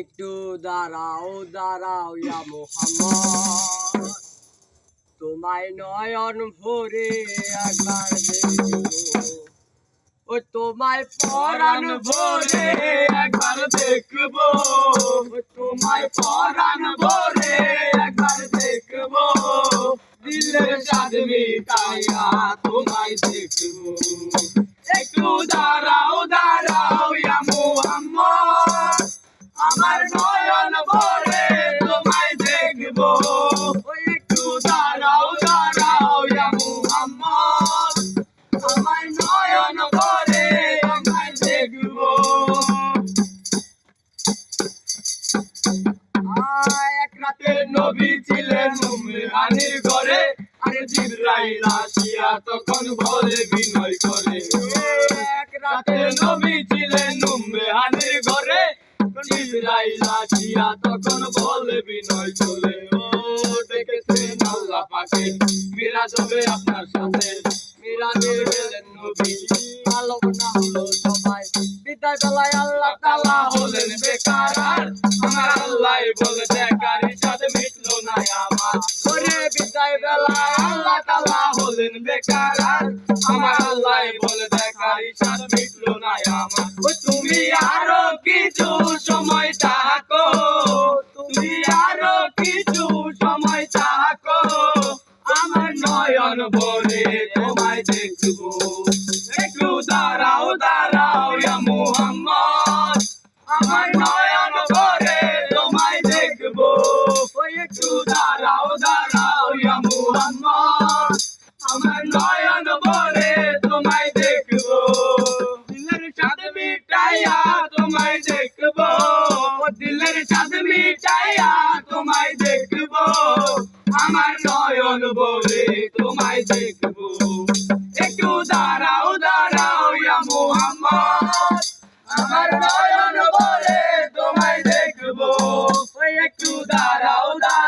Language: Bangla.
একটু দাঁড়াও দাঁড়াও ইয়া মোহাম্মদ। তোমায় নয়ন ভরে একবার দেখব। ও তোমায় পরাণ ভরে একবার দেখব। তোমায় পরাণ ভরে একবার দেখব। দিলের স্বাদ মিটাইয়া তোমায় দেখব। একটু দাঁড়াও এক রাতে নবী ছিলেন মুমিরানির ঘরে। আরে জিব্রাইল আসিয়া তখন বলে বিনয় করে। এক রাতে নবী ছিলেন মুমিরানির ঘরে। জিব্রাইল আসিয়া তখন বলে বিনয় করে। ও ডেকেছেন আল্লাহ পাকে। মিরাজ হবে আপনার সাথে। মিরাজে গেলেন নবী। বেলায় আল্লাহ তালা হলেন বেকার। আর আমার আল্লাহ বলে দেখার সাথে মিটলো না আমার। ওরে বিদায় বেলায় আল্লাহ তালা হলেন বেকার। আর আমার আল্লাহ বলে দেখার সাথে মিটলো না আমার। ও তুমি আরও কিছু সময় থাকো। তুমি আরও কিছু সময় থাকো। আমার নয়ন ভরে তোমায় দেখব। দেখব। দিলের স্বাদ মিটাইয়া তোমায় দেখব। আমার নয়ন বলে তোমায় দেখব। একটু দাঁড়াও দাঁড়াও ইয়া আমার নয়ন বলে তোমায় দেখব। একটু দাঁড়াও দাঁড়াও।